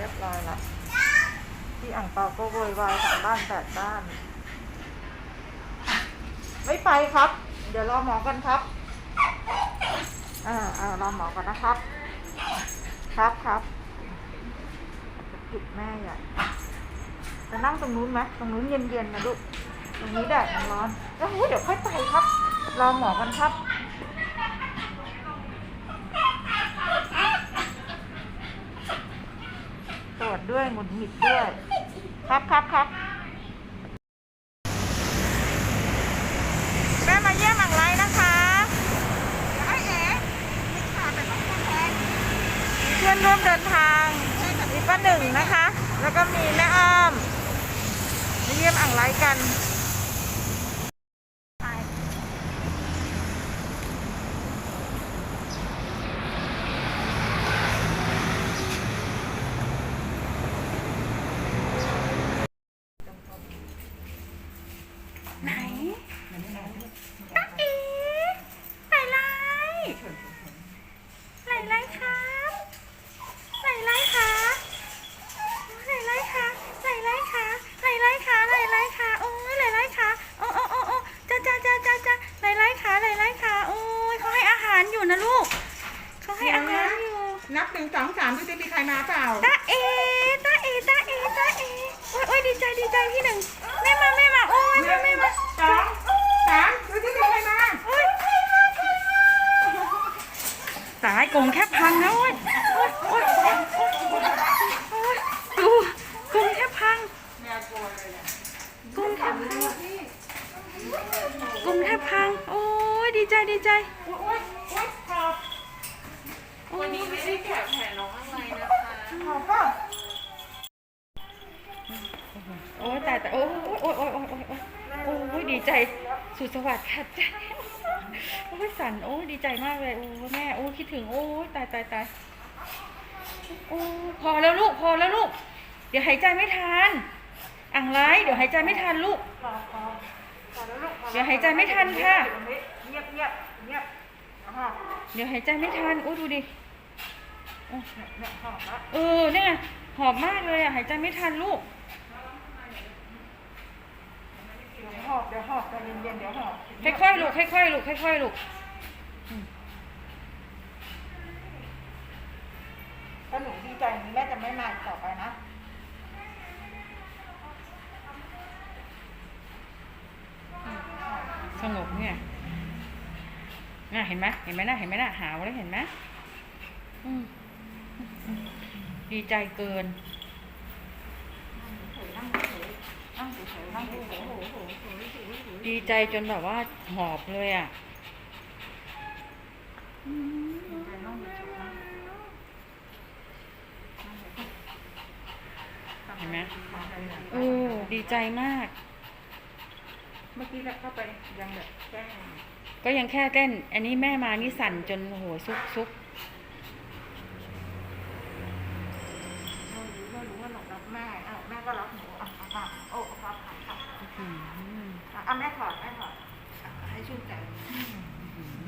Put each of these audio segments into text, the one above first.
รียบร้อยละพี่อ่างเปาก็โวยวายสามบ้านแปดบ้าน ไม่ไปครับ เดี๋ยวรอหมอกันครับอ่าอ่ารอหมอก่อนนะครับ ครับครับจะจุดแม่ใหญ่จะนั่งตรงนู้นไหมตรงนู้นเย็นๆนะลูกตรงนี้แดดมันร้อนแล้วหูเดี๋ยวค่อยไปครับ รอหมอกันครับ ตรวจ ด้วยหงุดหงิดด้วย ครับครับครับ แม่มาเยี่ยมหลังไรนะคะไอ้เอ๋มีข่าวแต่ต้องคนแทนเพื่อนร่วมเดินทาง มีป้าหนึ่งนะคะ แล้วก็มีแม่อ้อมมาเยี่ยมอ่างไรกัน ไหนตาเอ๋ไหลไลไหลไลครับไหลไลคะไหลไลคะไหลไลคะไหลไลคะไหลไลคะโอ้ยไหลไลคะโอ้โอ้โอ้โอ้จ้าจ้าจ้าจ้าจ้าไหลไลคะไหลไลคะโอ้ยเขาให้อาหารอยู่นะลูกเขาให้อาหารอยู่ นับหนึ่งสองสามดูจะมีใครมาเปล่าตาเอตาเอตาเอตาเอโอ้ยโอ้ยดีใจดีใจพี่หนึ่งแม่มาแม่มาโอ้ยแม่แม่มาสองสามดูจะมีใครมาโอ้ยสายกรงแคบพังนะโอ้ยโอ้ยโอ้ยโอ้ยโอ้ยโอ้ยดูกรงแคบพังกรงแคบพังกรงแทบพัง โอ้ยดีใจดีใจโอ้ยโอ้ยโอ้ยขอบ วันนี้ไม่ได้แกะแผลน้องอะไรนะคะขอบป่ะโอ้ยแต่แต่โอ้ยโอ้ยโอ้ยโอ้ยโอ้ยโอ้ยโอ้ยดีใจสุดสวัสดิ์ค่ะใจโอ้ยสันโอ้ยดีใจมากเลยโอ้ยแม่โอ้ยคิดถึงโอ้ยตายตายตายโอ้ยพอแล้วลูกพอแล้วลูก เดี๋ยวหายใจไม่ทันอ่างไรเดี๋ยวหายใจไม่ทันลูกเดี๋ยวหายใจไม่ทันค่ะเงียบเงียบเงียบเดี๋ยวหายใจไม่ทันโอ้ยดูดิ เนี่ยเนี่ยขอบละเออเนี่ยหอบมากเลยอะหายใจไม่ทันลูกเดี๋ยวหอบเดี๋ยวหอบใจเย็นๆเดี๋ยวหอบค่อยๆลูกค่อยๆลูกค่อยๆลูกถ้าหนูดีใจอย่างนี้แม่จะไม่มาอีกต่อไปนะสงบเนี่ยน่ะเห็นไหมเห็นไหมน่ะเห็นไหมน่ะหาวแล้วเห็นไหมอืม ดีใจเกินนั่งเฉยๆนั่งเฉยๆนั่งเฉยๆโอ้โหโอ้โหโอ้โหโอ้โหดีใจจนแบบว่าหอบเลยอะนั่งเฉยๆนั่งเห็นไหมเอเออดีใจมาก เมื่อกี้เราเข้าไปยังแบบแกล้งก็ยังแค่เต้น อันนี้แม่มานี่สั่นจนโอ้โหซุกซุก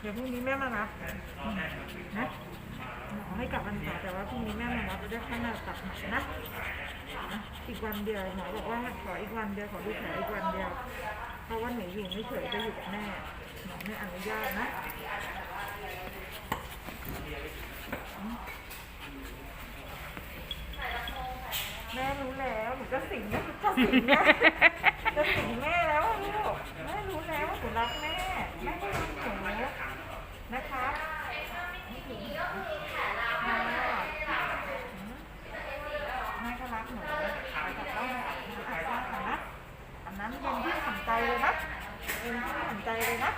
เดี๋ยวพรุ่งนี้แม่มานับนะให้กลับวันเสาร์แต่ว่าพรุ่งนี้แม่มารับได้ข้างหน้าตัดไหมนะนะอีกวันเดียวหมอบอกว่าขออีกวันเดียวขอดูแผลอีกวันเดียว เพราะว่าหนูอยู่ไม่เฉยจะอยู่กับแม่หมอไม่อนุญาตนะแม่รู้แล้วหนูจะสิงแม่จะสิงแม่จะสิงแม่แล้วอะลูกแม่รู้แล้วว่าหนูรักแม่แม่ก็รักหนูนะคะแม่ก็รักหนูแต่ต้องอาบน้ำกันนะอาบน้ำเย็นที่หันใจเลยนะเย็นที่หันใจเลยนะ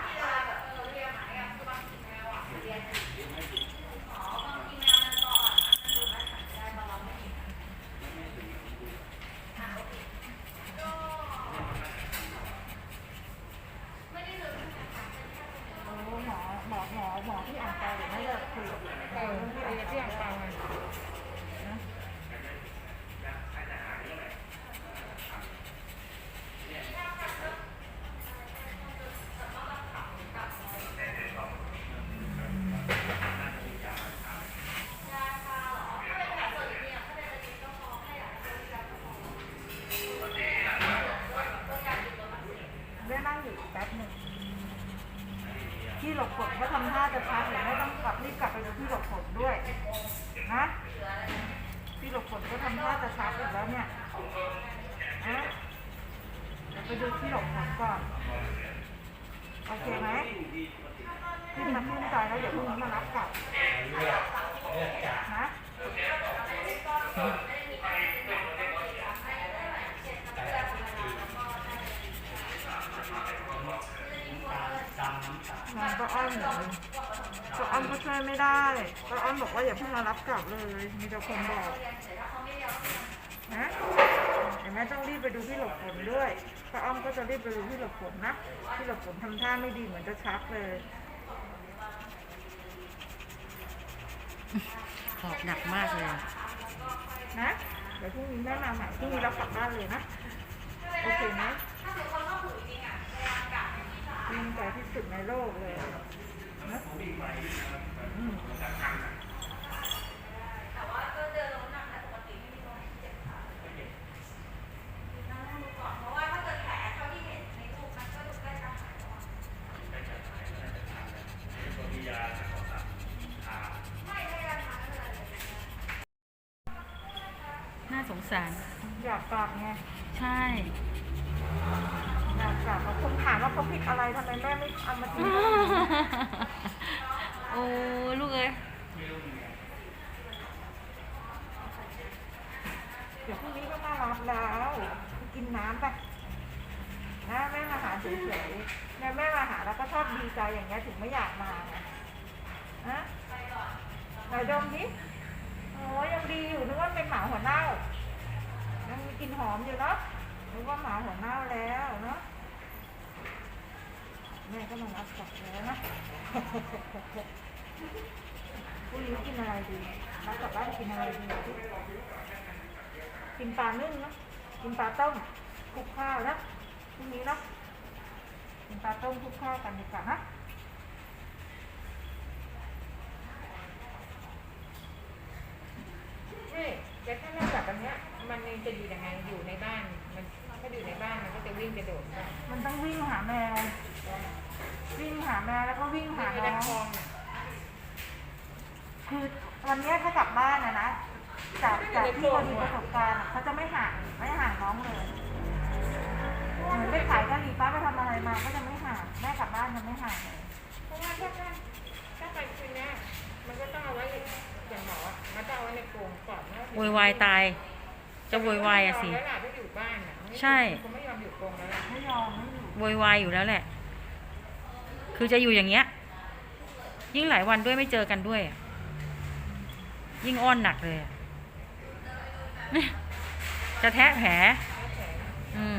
โอ้หมอหมอหมอหมอที่อ่านใจเดี๋ยวแม่จะคุยกับ เออไอ้ที่อ่างเปล่าไง นะแม่นั่งอยู่อีกแป๊บหนึ่ง ที่หลบฝนก็ทำท่าจะพักหรือไม่ต้องกลับรีบกลับไปดูที่หลบฝนด้วย นะ ที่หลบฝนก็ทำท่าจะชักอีกแล้วเนี่ยนะเดูที่หลบฝนก่อน โอเคไหมที่มันขึ้นใจแล้วเดี๋ยวพรุ่งนี้มารับกลับนะงานก็อ้อนหนูก็อ้อนก็ช่วยไม่ได้ก็อ้อนบอกว่าอย่าเพิ่งมารับกลับเลย มีแต่คนบอกนะ แม่ต้องรีบไปดูที่หลบฝนด้วยก็อ้อมก็จะรีบไปดูที่หลบฝนนะที่หลบฝนทำท่าไม่ดีเหมือนจะชักเลยหอบหนักมากเลยอะนะ เดี๋ยวพรุ่งนี้แม่มาใหม่พรุ่งนี้เรากลับบ้านเลยนะ โอเคไหมภูมิใจที่สุดในโลกเลยนะ สงสารอยากกลับไงใช่ อยากกลับเขาคงถามว่าเขาผิดอะไรทำไมแม่ไม่เอามาทิ้งโอ้ลูกเอ้ยเดี๋ยวพรุ่งนี้ก็มารับแล้วไปกินน้ำไปนะแม่มาหาเฉยๆแม่แม่มาหาแล้วก็ชอบดีใจอย่างเงี้ยถึงไม่อยากมาไงฮะไหนดมดิโอ้ยยังดีอยู่นึกว่าเป็นหมาหัวเน่า ยังมีกลิ่นหอมอยู่เนาะนึกว่าหมาหัวเน่าแล้วเนาะแม่ก็มารับกลับแล้วนะพรุ่งนี้กินอะไรดีรับกลับบ้านกินอะไรดีกินปลานึ่งเนอะกินปลาต้มคลุกข้าวนะพรุ่งนี้เนาะกินปลาต้มคลุกข้าวกันดีกว่านะ นี่แต่ถ้าเริ่มจากอันเนี้ย มันยังจะอยู่ยังไงอยู่ในบ้าน มันถ้าอยู่ในบ้านมันก็จะวิ่งกระโดดได้มันต้องวิ่งหาแมว วิ่งหาแมวแล้วก็วิ่งหามีน้ตะองคองอะคือวันเนี้ยถ้ากลับบ้านนะนะ จากจากที่เรามีประสบการณ์อะเขาจะไม่ห่างไม่ห่างน้องเลย เหมือนไปขายกะหรี่ปั๊บไปทำอะไรมาก็จะไม่ห่างแม่กลับบ้านจะไม่ห่างเลย เพราะว่าถ้าถ้าถ้าไปคืนเนี้ยมันก็ต้องเอาไว้อย่างหมออะมันต้องเอาไว้ในกรงก่อนนะ โวยวายตาย จะโวยวายอะสิ แล้วล่ะถ้าอยู่บ้านอะไม่ใช่เขาไม่ยอมอยู่กรงแล้วล่ะไม่ยอมไม่อยู่โวยวายอยู่แล้วแหละ คือจะอยู่อย่างเงี้ย ยิ่งหลายวันด้วยไม่เจอกันด้วยอะยิ่งอ้อนหนักเลยอะ จะแทะแผล อืม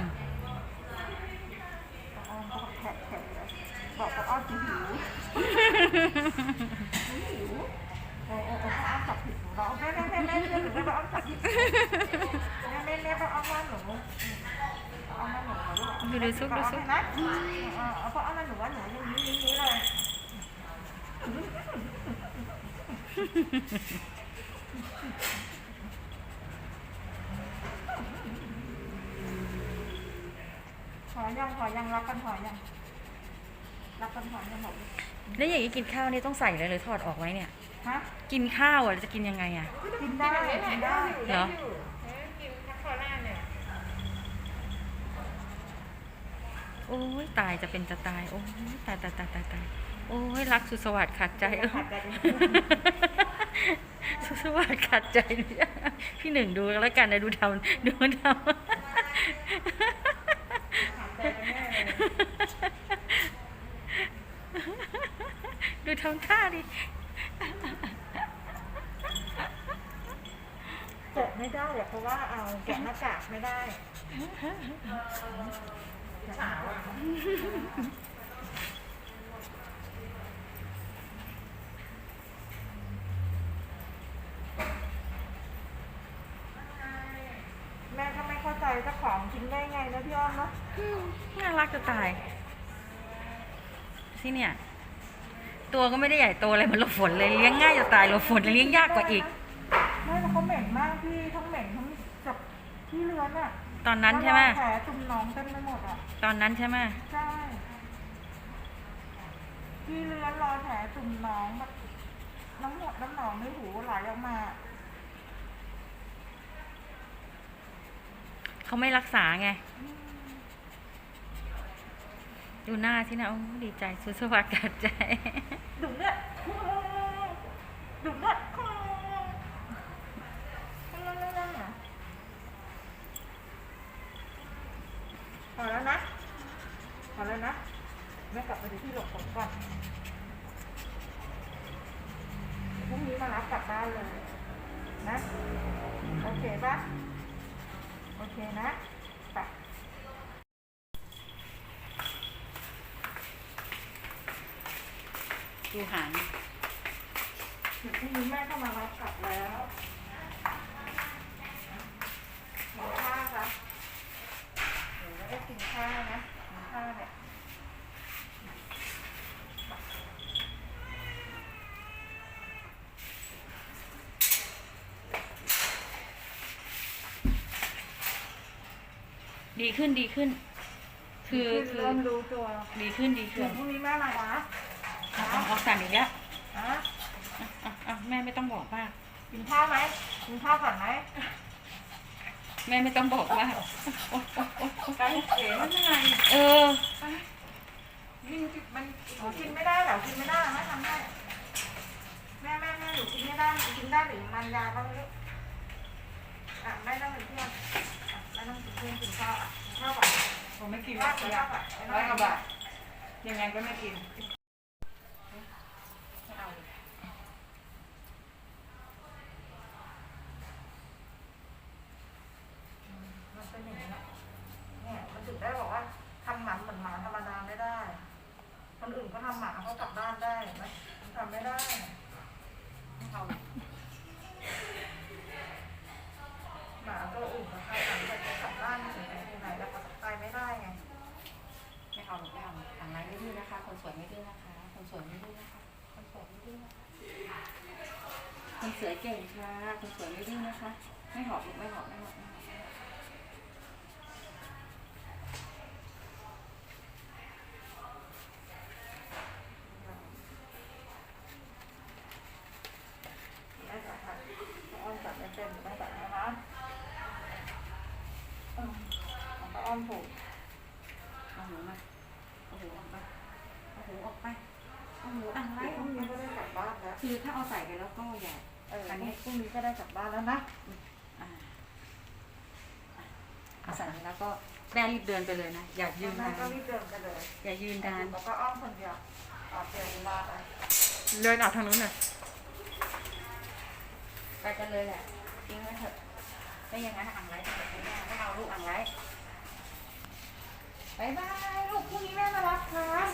ป้าอ้อมก็แขกแขกเลยบอกป้าอ้อมหิวหิวหิว โอ้โอ้โอ้ป้าอ้อมจับผิดหนูเราแม่แม่แม่แม่เชื่อหนูแม่ป้าอ้อมจับผิดหนูแม่แม่แม่ป้าอ้อมว่าหนูป้าอ้อมว่าหนูขอลูกดูดูซุปดูซุปป้าอ้อมให้นะเออเอาป้าอ้อมว่าหนูว่าหนูอย่างนี้อย่างนี้เลยหอยังหอยังรับกันหอยังรับกันหอยังหมดแล้วอย่างนี้กินข้าวนี่ต้องใส่เลยหรือถอดออกไว้เนี่ยฮะ กินข้าวอะจะกินยังไงอะ กินได้กินได้เหรออยู่เอ๊ะกินคัคโคล่าเนี่ยโอ้ยตายจะเป็นจะตาย โอ้ยตายตายตายตายตายโอ้ยรักสุดสวัสดิ์ขาดใจเออขาดใจสุดสวัสดิ์ขาดใจเนี่ยพี่หนึ่งดูแล้วกันนะดูทำดูทขาดใจกันแน่เลยำดูทำท่าดิ แกะไม่ได้อะเพราะว่าเอาแกะหน้ากากไม่ได้แม่ก็ไม่เข้าใจเจ้าของกินได้ไงนะพี่อ้อมเนาะน่ารักจะตายที่เนี่ย ตัวก็ไม่ได้ใหญ่โตอะไรเหมือนหลบฝนเลยเลี้ยงง่ายจะตายหลบฝนเลี้ยงยากกว่าอีกไม่แต่เขาเหม็นมากพี่ทั้งเหม็นทั้งจับ ที่เลือนอะตอนนั้นใช่ไหมแผลตุ่มหนองเต็มไปหมดอะตอนนั้นใช่ไหมใช่ที่เลือนรอยแผลตุ่มหนองแบบน้ำหมดน้ำหนองในหูไหลออกมา เขาไม่รักษาไง ดูหน้าที่นะโอ้ดีใจสุดสวัสดิ์กัดใจ ดุเลือดดุเลือดพ อแล้วนะ พอแล้วนะ แม่กลับไปดูที่หลบผมก่อนพรุ่งนี้มารับกลับบ้านเลย นะ โอเคปะโอเคนะไปดูหางเดี๋ยวพรุ่งนี้แม่ก็มารับกลับแล้วกินข้าวครับหนูไม่ได้กิน ข้าวนะกินข้าวเนี่ยดีขึ้นดีขึ้น คือคือ เริ่มรู้ตัวดีขึ้นดีเดี๋ขึ้ยวนพรุ่งนี้แม่มานะเอาเอาเอาสั่นอีกแล้วฮะอะอะอะแม่ไม่ต้องบอกมาก กินข้าวไหมกินข้าวก่อนไหม แม่ไม่ต้องบอกมากโอ๊ยโอ๊ยโอ๊ยโอ๊ยไปเอ๋มันยังไงเออนี่มันถูกินไม่ได้เหรอกินไม่ได้เหรอแม่ทำได้แม่แม่แม่หนูกินไม่ได้หนูกินได้หรือมันยาบ้างลูกอะแม่ต้องเป็นเพื่อนแม่ต้องเป็นเพื่อนกินข้าวข้าวก่ผมไม่กินข้าววกินข้าวก่อนไม่ต้ร้อยงกว่าบาทยังไงก็ไม่กินเป็นอย่างนี้แหละเนี่ยมันถึงได้บอกว่าทำหมันเหมือนหมาธรรมดาไม่ได้ คนอื่นก็ทำหมา เขากลับบ้านได้เห็นไหมมันทำไม่ได้ไม่เอาหมาตัวอื่นเขาทำแต่เขากลับบ้านถึงไหนถึงไหนแล้วเขาไปไม่ได้ไงไม่เอาหรอกไม่เอาทางร้านไม่ดื้อนะคะ คนสวยไม่ดื้อนะคะ คนสวยไม่ดื้อนะคะ คนสวยไม่ดื้อนะคะคนสวยเก่งค่ะ คนสวยไม่ดื้อนะคะ ไม่หอบลูกไม่หอบไม่หอบไม่หอบ แม่จับค่ะอ้อมจับไม่เป็นแม่จับนะคะเออของป้าอ้อมถูก เอาหูมาเอาหูออกไปเอาหูออกไป เอาหูอะไล่พอรุ่องกไปนี้ก็ได้กลับบ้านแล้วคือถ้าเอาใส่ไปแล้วก็อย่าเอออันนี้พรุ่งนี้ก็ได้กลับบ้านแล้วนะอ่าอะเอาใส่ไปแล้วก็แม่รีบเดินไปเลยนะอย่ายืนแม่นานก็รีบเดินไปเลยอย่ายืนนานแล้วก็อ้อมคนเดียวออกเดินเวลาไปเดินออกทางนู้นน่ะไปกันเลยแหละทิ้งไว้เถอะไม่อย่างนั้นอ่างไรจะไม่ได้ไม่เอาลูกอ่างไรบายบายลูกพรุ่งนี้แม่มารับครับ